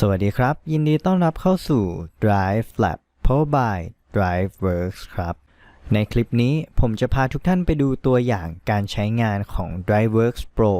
สวัสดีครับ ยินดีต้อนรับเข้าสู่ Drive Lab Powered by DriveWorks ครับ ในคลิปนี้ผมจะพาทุกท่านไปดูตัวอย่างการใช้งานของ DriveWorks Pro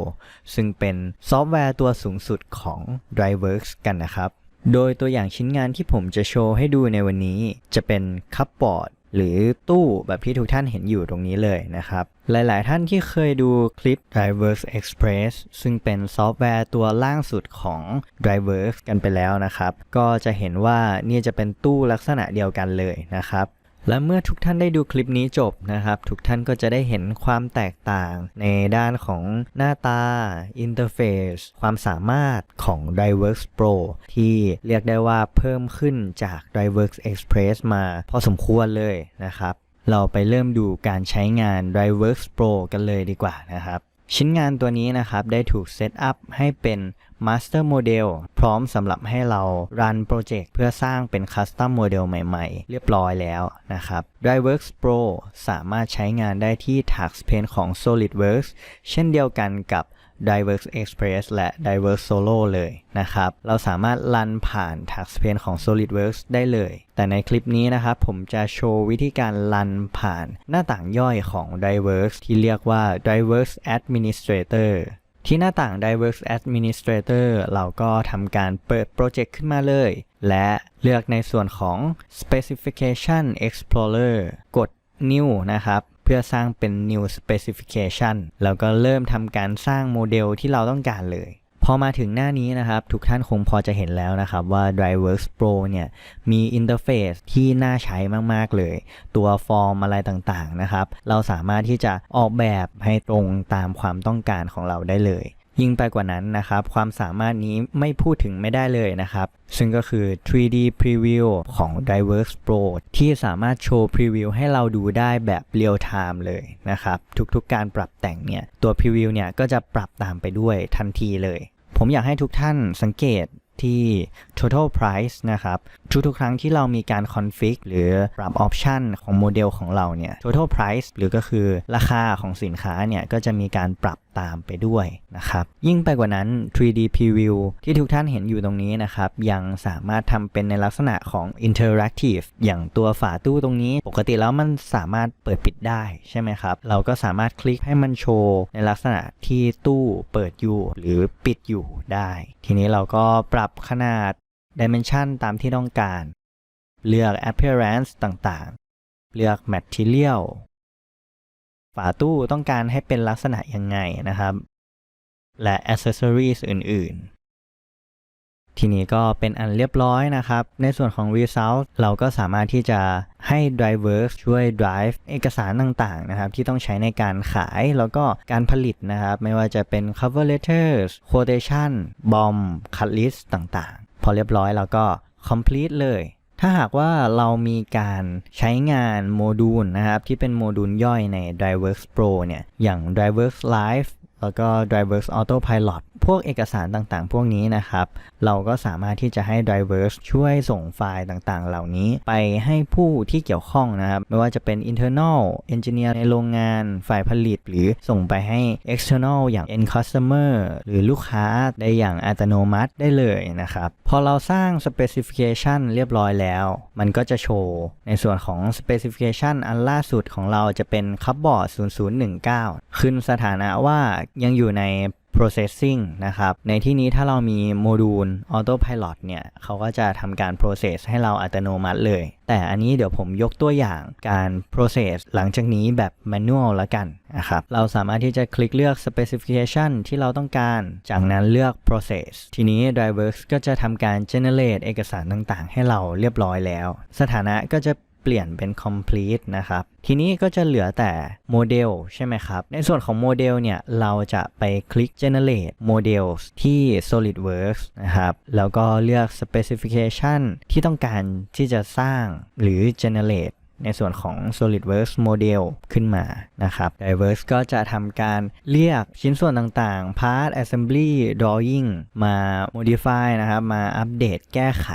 ซึ่งเป็นซอฟต์แวร์ตัวสูงสุดของ DriveWorks กันนะครับ โดยตัวอย่างชิ้นงานที่ผมจะโชว์ให้ดูในวันนี้ จะเป็นคัพบอร์ด หรือตู้แบบที่ทุกท่านเห็นอยู่ตรงนี้เลยนะครับ หลายๆท่านที่เคยดูคลิป Drivers Express ซึ่งเป็นซอฟต์แวร์ตัวล่างสุดของ Drivers กันไปแล้วนะครับ ก็จะเห็นว่านี่จะเป็นตู้ลักษณะเดียวกันเลยนะครับ และเมื่อทุกท่านได้ดูคลิปนี้จบนะครับ ทุกท่านก็จะได้เห็นความแตกต่างในด้านของหน้าตา อินเทอร์เฟซความสามารถของ DriveWorks Pro ที่เรียกได้ว่าเพิ่มขึ้นจาก DriveWorks Express มาพอสมควรเลยนะครับ เราไปเริ่มดูการใช้งาน DriveWorks Pro กันเลยดีกว่านะครับ ชิ้นงานตัวนี้นะครับได้ถูกเซตอัพให้เป็น Master Model พร้อมสำหรับให้เรารันโปรเจกต์เพื่อสร้างเป็น Custom Model ใหม่ๆ เรียบร้อยแล้วนะครับ DriveWorks Pro สามารถใช้งานได้ที่ Task Pane ของ SolidWorks เช่นเดียวกันกับ DriveWorks Express และ DriveWorks Solo เลยนะครับ เราสามารถรันผ่าน Task Pane ของ SolidWorks ได้เลย แต่ในคลิปนี้นะครับผมจะโชว์วิธีการรันผ่านหน้าต่างย่อยของ DriveWorks ที่เรียกว่า DriveWorks Administrator ที่หน้าต่าง DiveWorks Administrator เราก็ทำการเปิดโปรเจกต์ขึ้นมาเลย และเลือกในส่วนของ Specification Explorer กด New นะครับ เพื่อสร้างเป็น New Specification แล้วก็เริ่มทำการสร้างโมเดลที่เราต้องการเลย พอมาถึงหน้านี้นะครับ ทุกท่านคงพอจะเห็นแล้วนะครับว่า DriveWorks Pro เนี่ยมีอินเทอร์เฟซที่น่าใช้มาก ๆ เลย ตัวฟอร์มอะไรต่างๆนะครับ เราสามารถที่จะออกแบบให้ตรงตามความต้องการของเราได้เลยยิ่งไปกว่านั้นนะครับ ความสามารถนี้ไม่พูดถึงไม่ได้เลยนะครับ ซึ่งก็คือ 3D Preview ของ DriveWorks Pro ที่สามารถโชว์ Preview ให้เราดูได้แบบ Real Time เลยนะครับ ทุกๆการปรับแต่งเนี่ย ตัว Preview เนี่ยก็จะปรับตามไปด้วยทันทีเลย ผมอยากให้ทุกท่านสังเกตที่ total price นะครับ ทุกๆ ครั้งที่เรามีการ config หรือปรับ option ของโมเดลของเราเนี่ย total price หรือก็คือราคาของสินค้าเนี่ย ก็จะมีการปรับตามไปด้วยนะครับ ยิ่งไปกว่านั้น 3D preview ที่ทุกท่านเห็นอยู่ตรงนี้นะครับ ยังสามารถทำเป็นในลักษณะของ interactive อย่างตัวฝาตู้ตรงนี้ ปกติแล้วมันสามารถเปิดปิดได้ใช่ไหมครับ เราก็สามารถคลิกให้มันโชว์ในลักษณะที่ตู้เปิดอยู่หรือปิดอยู่ได้ ทีนี้เราก็ปรับขนาด dimension ตามที่ต้องการ เลือก appearance ต่างๆ เลือก material ฝาตู้ต้องการให้เป็นลักษณะยังไงนะครับ และ accessories อื่นๆ ทีนี้ก็เป็นอันเรียบร้อยนะครับ ในส่วนของ result เราก็สามารถที่จะให้ Drivers ช่วย drive เอกสารต่างๆ นะครับ ที่ต้องใช้ในการขายแล้วก็การผลิตนะครับ ไม่ว่าจะเป็น cover letters quotation bomb cut list ต่างๆ พอเรียบร้อยเราก็ complete เลย ถ้าหากว่าเรามีการใช้งานโมดูลนะครับ ที่เป็นโมดูลย่อยใน DriveWorks Pro เนี่ย อย่าง DriveWorks Live แล้วก็ DriveWorks Autopilot พวกเอกสารต่างๆ พวกนี้นะครับ เราก็สามารถที่จะให้ DriveWorks ช่วยส่งไฟล์ต่างๆ เหล่านี้ไปให้ผู้ที่เกี่ยวข้องนะครับ ไม่ว่าจะเป็น internal engineer ในโรงงานฝ่ายผลิต หรือส่งไปให้ external อย่าง end customer หรือลูกค้าได้อย่างอัตโนมัติได้เลยนะครับ พอเราสร้าง specification เรียบร้อยแล้ว มันก็จะโชว์ในส่วนของ specification อันล่าสุดของเราจะเป็น cupboard 0019 ขึ้นสถานะว่ายังอยู่ใน processing นะครับ ในที่นี้ถ้าเรามีโมดูล autopilot เนี่ย เขาก็จะทำการ process ให้เราอัตโนมัติเลย แต่อันนี้เดี๋ยวผมยกตัวอย่างการ process หลังจากนี้แบบ manual ละกันนะครับ เราสามารถที่จะคลิกเลือก specification ที่เราต้องการ จากนั้นเลือก process ทีนี้ DriveWorks ก็จะทำการ generate เอกสารต่างๆ ให้เราเรียบร้อยแล้ว สถานะก็จะ เปลี่ยนเป็น complete นะครับ ทีนี้ก็จะเหลือแต่โมเดลใช่ไหมครับ ในส่วนของโมเดลเนี่ย เราจะไปคลิก generate models ที่ SolidWorks นะครับ แล้วก็เลือก specification ที่ต้องการที่จะสร้างหรือ generate ในส่วนของ SolidWorks Model ขึ้นมานะครับ Diverse ก็จะทำการเรียกชิ้นส่วนต่างๆ Part Assembly Drawing มา Modify นะครับ มาอัปเดตแก้ไข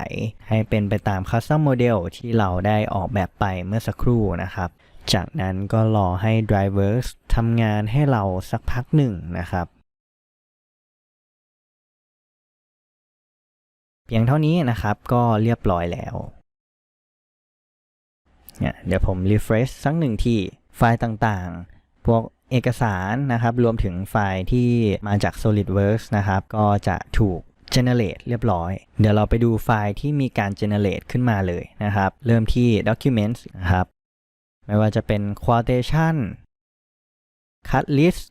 ให้เป็นไปตาม Custom Model ที่เราได้ออกแบบไปเมื่อสักครู่นะครับ จากนั้นก็รอให้ Drivers ทำงานให้เราสักพักหนึ่งนะครับพียงเท่านี้นะครับก็เรียบร้อยแล้ว เนี่ยเดี๋ยวผม refresh สักหนึ่งที่ไฟล์ต่างๆ พวกเอกสารนะครับ รวมถึงไฟล์ที่มาจาก SolidWorks นะครับ ก็จะถูก generate เรียบร้อย เดี๋ยวเราไปดูไฟล์ที่มีการ generate ขึ้นมาเลยนะครับ เริ่มที่ documents นะครับ ไม่ว่าจะเป็น quotation cut list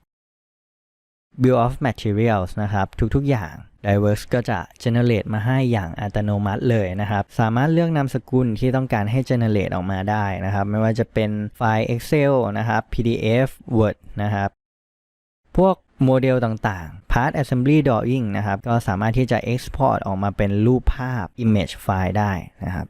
bill of materials นะครับ ทุกๆอย่าง Diverse ก็จะ generate มาให้อย่างอัตโนมัติเลยนะครับ สามารถเลือกนามสกุลที่ต้องการให้ generate ออกมาได้นะครับ ไม่ว่าจะเป็นไฟล์ Excel นะครับ PDF Word นะครับ พวกโมเดลต่างๆ Part Assembly Drawing นะครับ ก็สามารถที่จะ Export ออกมาเป็นรูปภาพ Image File ได้นะครับ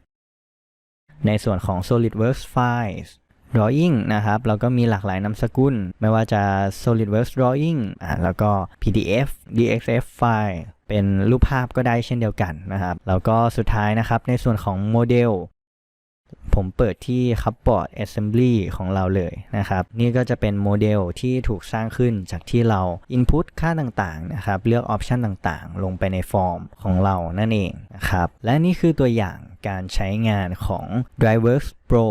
ในส่วนของ SolidWorks Files Drawing นะครับ เราก็มีหลากหลายนามสกุล ไม่ว่าจะ SolidWorks Drawing อ่าแล้วก็ PDF DXF File เป็นรูปภาพก็ได้เช่นเดียวกันนะครับ แล้วก็สุดท้ายนะครับในส่วนของโมเดล ผมเปิดที่ Cupboard Assembly ของเราเลยนะครับ นี่ก็จะเป็นโมเดลที่ถูกสร้างขึ้นจากที่เรา Input ค่าต่างๆนะครับ เลือกออปชันต่างๆ ลงไปในฟอร์มของเรานั่นเองนะครับ และนี่คือตัวอย่างการใช้งานของ DriveWorks Pro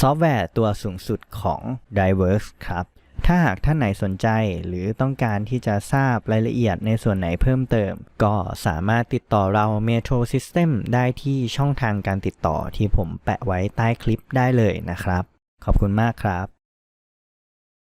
ซอฟต์แวร์ตัวสูงสุดของ DriveWorks ครับ ถ้าหากท่านไหนสนใจหรือต้องการที่จะทราบรายละเอียดในส่วนไหนเพิ่มเติม ก็สามารถติดต่อเรา Metro System ได้ที่ช่องทางการติดต่อที่ผมแปะไว้ใต้คลิปได้เลยนะครับ ขอบคุณมากครับ